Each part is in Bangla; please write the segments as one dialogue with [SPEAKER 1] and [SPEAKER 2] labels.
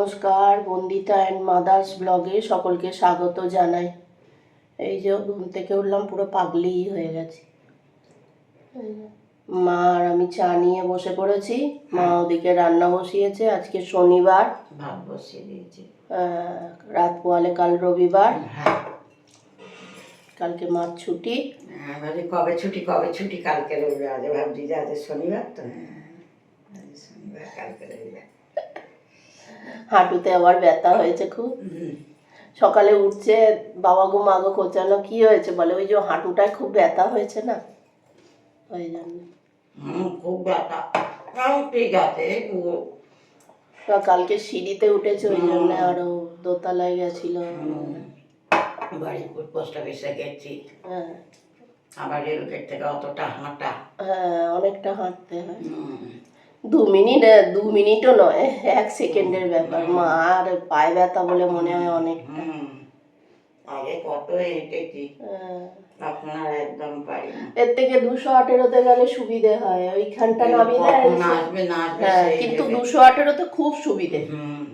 [SPEAKER 1] নমস্কার বন্দিতা অ্যান্ড মাদার্স ব্লগে সকলকে স্বাগত জানাই। এই যে ঘুম থেকে উঠলাম পুরো পাগলি হয়ে গেছি। মা আর আমি চা নিয়ে বসে পড়েছি। মা ওদিকে রান্না বসিয়েছে। আজকে শনিবার।
[SPEAKER 2] ভাত বসিয়ে দিয়েছি।
[SPEAKER 1] রাত পোয়ালে কাল রবিবার।
[SPEAKER 2] হ্যাঁ।
[SPEAKER 1] কালকে মার ছুটি।
[SPEAKER 2] হ্যাঁ, কবে ছুটি কবে ছুটি? কালকে রবিবার। আজ ভাবছি যে আজ শনিবার তো। হ্যাঁ, শনিবার কালকে রবিবার।
[SPEAKER 1] হাঁটুতে আবার ব্যথা হয়েছে খুব। সকালে উঠছে বাবা গো মা গো কোচানো কি হয়েছে বলে? ওই যে হাঁটুটায় খুব ব্যথা হয়েছে না? ওই জন্য।
[SPEAKER 2] খুব ব্যথা। ঠিক আছে
[SPEAKER 1] কালকে সিঁড়িতে উঠেছে ওই জন্য আরও দোতলায় গেছিল।
[SPEAKER 2] বাড়ি পোস্ট অফিসে গেছি।
[SPEAKER 1] হ্যাঁ।
[SPEAKER 2] আবার রেলগেট থেকে অতটা হাঁটা।
[SPEAKER 1] হ্যাঁ অনেকটা হাঁটতে হয়। দু মিনিট দু মিনিটও নয় এক সেকেন্ডের ব্যাপার। মা আর পায়ে ব্যথা বলে মনে হয় অনেক।
[SPEAKER 2] আগে কত হেঁটেছি
[SPEAKER 1] হ্যাঁ।
[SPEAKER 2] আর একদম পারি
[SPEAKER 1] এর থেকে দুশো আঠেরোতে গেলে সুবিধে হয় ওইখানটা নামিয়ে
[SPEAKER 2] আসবে না
[SPEAKER 1] হ্যাঁ কিন্তু দুশো আঠেরোতে খুব সুবিধে।
[SPEAKER 2] হুম।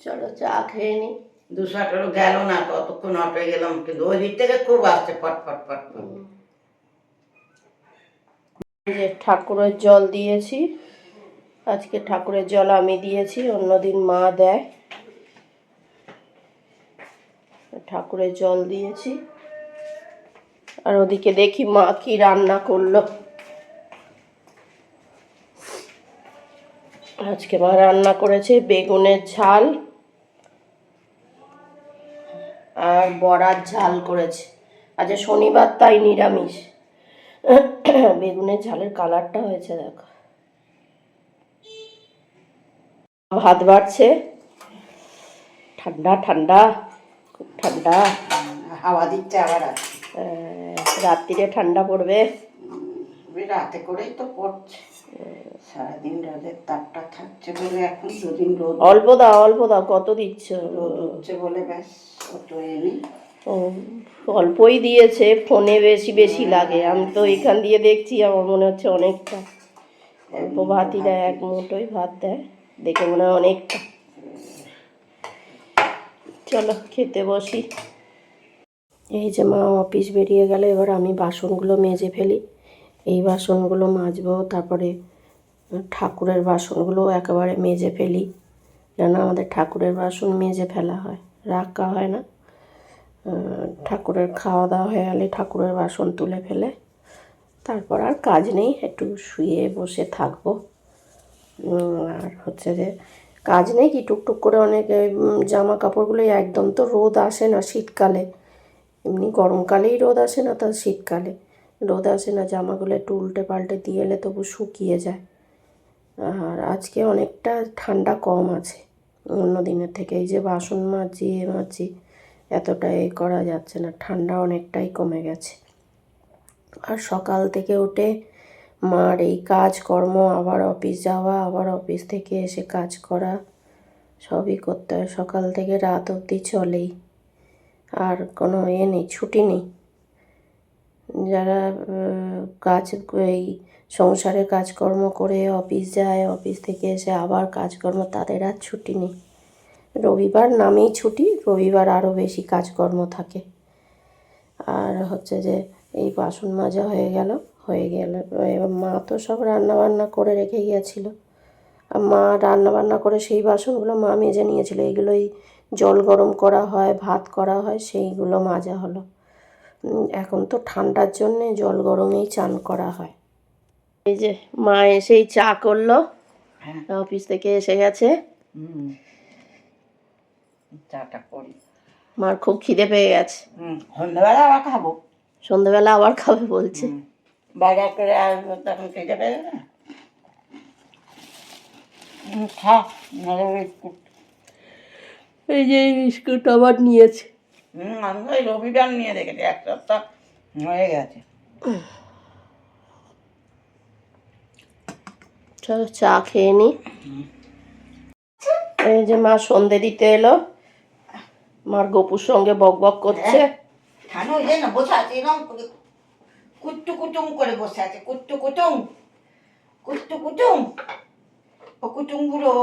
[SPEAKER 1] চলো চা খেয়ে নি।
[SPEAKER 2] দুশো আঠারো গেল না ততক্ষণ অটোয় গেলাম কিন্তু ওই দিক থেকে খুব আসছে ফট ফট ফট ফট।
[SPEAKER 1] এই যে ঠাকুরের জল দিয়েছি, আজকে ঠাকুরের জল আমি দিয়েছি, অন্যদিন মা দেয়। ঠাকুরের জল দিয়েছি। আর ওদিকে দেখি মা কি রান্না করল। আজকে মা রান্না করেছে বেগুনের ঝাল আর বড়ার ঝাল করেছে। আজ শনিবার, তাই নিরামিষ। বেগুনের ঝালের কালারটা হয়েছে দেখো। ভাত বাড়ছে। ঠান্ডা ঠান্ডা খুব ঠান্ডা।
[SPEAKER 2] হাওয়া দিচ্ছে আবার
[SPEAKER 1] রাত্রিরে ঠান্ডা পড়বে।
[SPEAKER 2] রাতে করেই তো পড়ছে। সারাদিন রোদের তাপটা থাকছে বলে এখন দুদিন রোদ
[SPEAKER 1] অল্প দাও অল্প দাও কত দিচ্ছ?
[SPEAKER 2] রোদ উঠছে বলে ব্যাস অত এনে
[SPEAKER 1] ও, অল্পই দিয়েছে ফোনে বেশি বেশি লাগে। আমি তো এখান দিয়ে দেখছি আমার মনে হচ্ছে অনেকটা। অল্প ভাতই দেয় এক মুঠোই ভাত দেয় দেখে মনে হয় অনেকটা। চলো খেতে বসি। এই যে মা অফিস বেরিয়ে গেলে এবার আমি বাসনগুলো মেজে ফেলি। এই বাসনগুলো মাজবো তারপরে ঠাকুরের বাসনগুলো একেবারে মেজে ফেলি। যেন আমাদের ঠাকুরের বাসন মেজে ফেলা হয় রাখা হয় না। ঠাকুরের খাওয়া দাওয়া হয়ে গেলে ঠাকুরের বাসন তুলে ফেলে। তারপর আর কাজ নেই, একটু শুয়ে বসে থাকব। আর হচ্ছে যে কাজ নেই কি, টুকটুক করে অনেক জামা কাপড়গুলোই একদম তো রোদ আসে না শীতকালে। এমনি গরমকালেই রোদ আসে না তা শীতকালে। রোদ আসে না, জামাগুলো একটু উল্টে পাল্টে দিয়ে এলে তবু শুকিয়ে যায়। আর আজকে অনেকটা ঠান্ডা কম আছে। অন্য দিনের থেকে এই যে বাসন মাজছি এ মাজছি এতটা এ করা যাচ্ছে না, ঠান্ডা অনেকটাই কমে গেছে। আর সকাল থেকে উঠে মার এই কাজকর্ম, আবার অফিস যাওয়া, আবার অফিস থেকে এসে কাজ করা, সবই করতে হয়। সকাল থেকে রাত অবধি চলেই, আর কোনো এ নেই, ছুটি নেই। যারা কাজ, এই সংসারে কাজকর্ম করে অফিস যায়, অফিস থেকে এসে আবার কাজকর্ম, তাদের আর ছুটি নেই। রবিবার নামেই ছুটি রবিবার আরও বেশি কাজকর্ম থাকে। আর হচ্ছে যে এই বাসন মাজা হয়ে গেল হয়ে গেল এবার মা তো সব রান্না বান্না করে রেখে গিয়েছিল। আর মা রান্নাবান্না করে সেই বাসনগুলো মা মেজে নিয়েছিল এইগুলোই জল গরম করা হয় ভাত করা হয় সেইগুলো মাজা হলো। এখন তো ঠান্ডার জন্যে জল গরমেই চান করা হয়। এই যে মা এসেই চা করল
[SPEAKER 2] হ্যাঁ।
[SPEAKER 1] অফিস থেকে এসে গেছে।
[SPEAKER 2] চাটা করি।
[SPEAKER 1] মার খুব খিদে পেয়ে গেছে।
[SPEAKER 2] হুম সন্ধ্যাবেলা আবার খাব।
[SPEAKER 1] সন্ধ্যাবেলা আবার খাবে বলছে।
[SPEAKER 2] বাজার করে আসব তখন খেতে পেরে না খা নাহলে বিস্কুট।
[SPEAKER 1] এই যে এই বিস্কুট আবার নিয়েছে।
[SPEAKER 2] হুম আমি ওই রবিবার নিয়ে রেখেছি এক সপ্তাহ হয়ে গেছে।
[SPEAKER 1] চলো চা খেয়ে নি। এই যে মা সন্ধে দিতে এলো। মার গপুর সঙ্গে বক বক করছে।
[SPEAKER 2] ঠানো ওই যে না বসে আছে এরকম করে কুট্টু কুটুম করে বসে আছে কুট্টু কুটুম কুট্টু কুটুম। ও কুটুম বুড়ো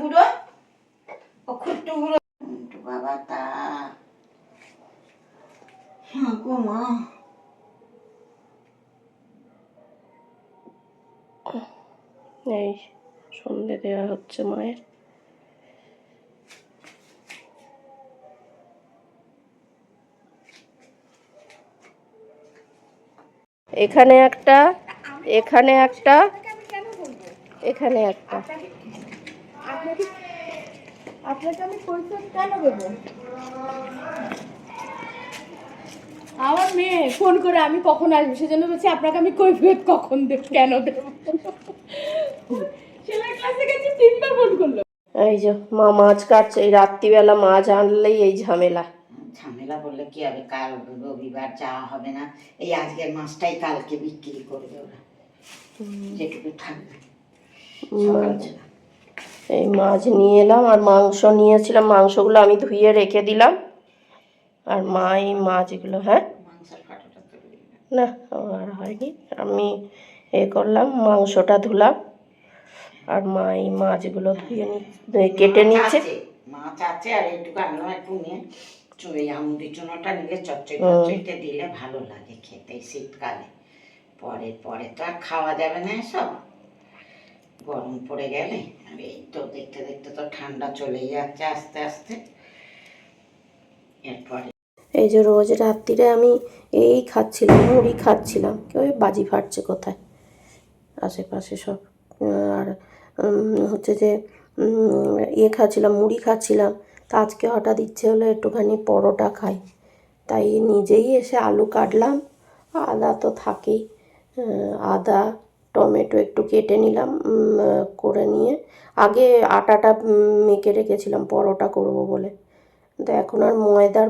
[SPEAKER 2] গুঁড়ো ও খুট্টু গুঁড়ো বাবা তা। হ্যাঁ গো মা।
[SPEAKER 1] এই সন্ধে দেওয়া হচ্ছে মায়ের। এখানে একটা এখানে একটা এখানে একটা।
[SPEAKER 3] আপনাকে আপনাকে আমি কৈফিয়ত কেন দেবো? আমার মেয়ে ফোন করে আমি কখন আসব সেজন্য বলছি আপনাকে আমি কৈফিয়ত কখন দেব কেন দেবো? সেলাই ক্লাসে গেছি তিনবার ফোন করল।
[SPEAKER 1] এই যে মা মাছ কাটছে এই রাত্রিবেলা মাছ আনলেই এই ঝামেলা।
[SPEAKER 2] ঝামেলা বললে কি হবে? কাল রবিবার যাওয়া হবে না। এই আজকের মাছটাই কালকে বিক্রি করবে ওরা। যেটুকু থাকবে।
[SPEAKER 1] এই মাছ নিয়ে এলাম আর মাংস নিয়েছিলাম। মাংসগুলো আমি ধুয়ে রেখে দিলাম। আর মা এই মাছগুলো হ্যাঁ। না আর হয়নি। আমি এ করলাম মাংসটা ধুলাম। আর মা এই মাছগুলো ধুয়ে নি কেটে
[SPEAKER 2] মাছ
[SPEAKER 1] নিচ্ছে
[SPEAKER 2] মাছ আছে আর একটু আনলাম একটু নিয়ে। চুই আমুদি চুনোটা নিলে চচ্চইতে দিলে ভালো লাগে খেতে এই শীতকালে। পরে পরে তো আর খাওয়া যাবে না সব গরম পড়ে গেলে আর এই তো দেখতে দেখতে তো ঠান্ডা চলেই যাচ্ছে আস্তে আস্তে। এরপরে
[SPEAKER 1] এই যে রোজ রাত্রিরে আমি এই খাচ্ছিলাম মুড়ি খাচ্ছিলাম কেউ বাজি ফাটছে কোথায়? আশেপাশে সব। আর উম, হচ্ছে যে উম, ইয়ে খাচ্ছিলাম মুড়ি খাচ্ছিলাম তা আজকে হঠাৎ ইচ্ছে হলো একটুখানি পরোটা খাই। তাই নিজেই এসে আলু কাটলাম। আদা তো থাকেই। আদা, টমেটো একটু কেটে নিলাম করে নিয়ে। আগে আটাটা মেখে রেখেছিলাম, পরোটা করব বলে। কিন্তু এখন আর ময়দার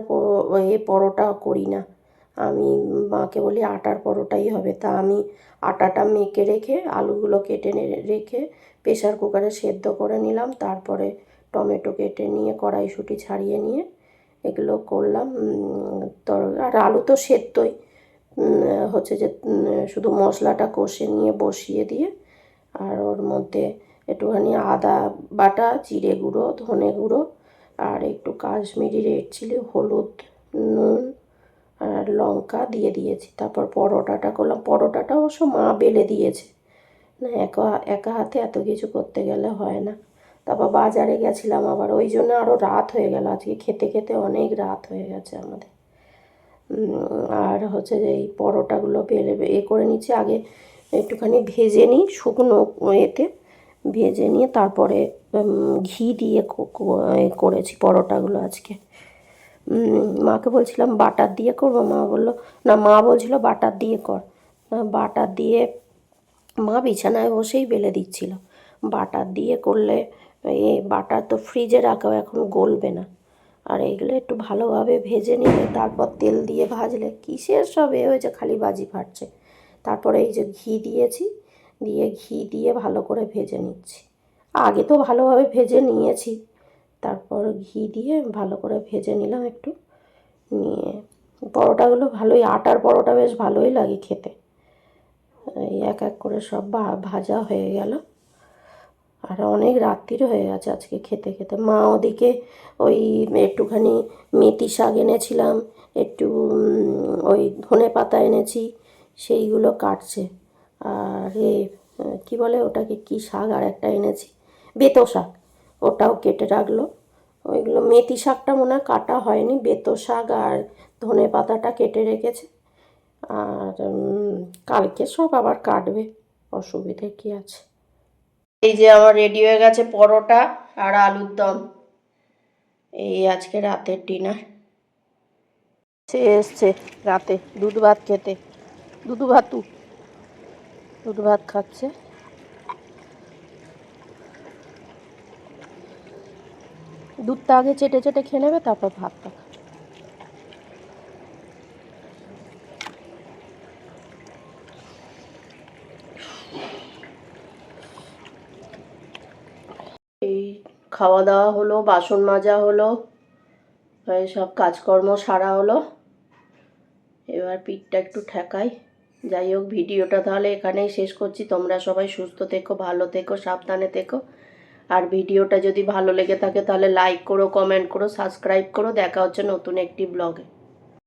[SPEAKER 1] এ পরোটা করি না। আমি মাকে বলি, আটার পরোটাই হবে। তা আমি আটাটা মেখে রেখে, আলুগুলো কেটে রেখে প্রেশার কুকারে সেদ্ধ করে নিলাম। তারপরে টমেটো কেটে নিয়ে, কড়াইশুঁটি ছাড়িয়ে নিয়ে এগুলো করলাম। তর- আর আলু তো সেদ্ধই। হচ্ছে যে শুধু মশলাটা কষে নিয়ে বসিয়ে দিয়ে, আর ওর মধ্যে একটুখানি আদা বাটা, জিরে গুঁড়ো, ধনে গুঁড়ো, আর একটু কাশ্মীরি রেড চিলি, হলুদ, নুন, আর লঙ্কা দিয়ে দিয়েছি। তারপর পরোটাটা করলাম। পরোটাটা অবশ্য মা বেলে দিয়েছে। না, একা একা হাতে এত কিছু করতে গেলে হয় না। তারপর বাজারে গেছিলাম আবার, ওই জন্য আরও রাত হয়ে গেল। আজকে খেতে খেতে অনেক রাত হয়ে গেছে আমাদের। আর হচ্ছে যে এই পরোটাগুলো বেলে এ করে নিচ্ছি। আগে একটুখানি ভেজে নিই শুকনো এতে, ভেজে নিয়ে তারপরে ঘি দিয়ে করেছি পরোটাগুলো আজকে। মাকে বলছিলাম, বাটার দিয়ে করব? মা বলল, না, মা বলছিল বাটার দিয়ে কর। বাটার দিয়ে, মা বিছানায় বসেই বেলে দিচ্ছিল। বাটার দিয়ে করলে এ বাটার তো ফ্রিজে রাখাও, এখন গলবে না। আর এগুলো একটু ভালোভাবে ভেজে নিলে, তারপর তেল দিয়ে ভাজলে কিসের সব এ হয়েছে, খালি বাজি ফাটছে। তারপরে এই যে ঘি দিয়েছি, দিয়ে ঘি দিয়ে ভালো করে ভেজে নিচ্ছি। আগে তো ভালোভাবে ভেজে নিয়েছি, তারপর ঘি দিয়ে ভালো করে ভেজে নিলাম একটু। নিয়ে পরোটাগুলো ভালোই, আটার পরোটা বেশ ভালোই লাগে খেতে। এই এক এক করে সব ভাজা হয়ে গেল। আর অনেক রাত্রির হয়ে গেছে আজকে খেতে খেতে। মা ওদিকে ওই একটুখানি মেথি শাক এনেছিলাম, একটু ওই ধনে পাতা এনেছি, সেইগুলো কাটছে। আর এ, কী বলে ওটাকে, কী শাক আর একটা এনেছি বেতো শাক, ওটাও কেটে রাখল। ওইগুলো মেথি শাকটা মনে হয় কাটা হয়নি বেতো শাক আর ধনে পাতাটা কেটে রেখেছে। আর কালকে সব আবার কাটবে, অসুবিধে কি আছে? এই যে আমার রেডি হয়ে গেছে পরোটা আর আলুর দম। এই আজকে রাতের ডিনার সে এসছে রাতে দুধ ভাত খেতে। দুধু ভাতু। দুধ ভাত খাচ্ছে। দুধটা আগে চেটে চেটে খেয়ে নেবে, তারপর ভাতটা খাবে। এই খাওয়া দাওয়া হলো, বাসন মাজা হলো এই সব কাজকর্ম সারা হলো। এবার পিঠটা একটু ঠেকাই। যাই হোক, ভিডিওটা তাহলে এখানেই শেষ করছি। তোমরা সবাই সুস্থ থেকো, ভালো থেকো, সাবধানে থেকো। আর ভিডিওটা যদি ভালো লেগে থাকে, তাহলে লাইক করো কমেন্ট করো সাবস্ক্রাইব করো। দেখা হচ্ছে নতুন একটি ব্লগে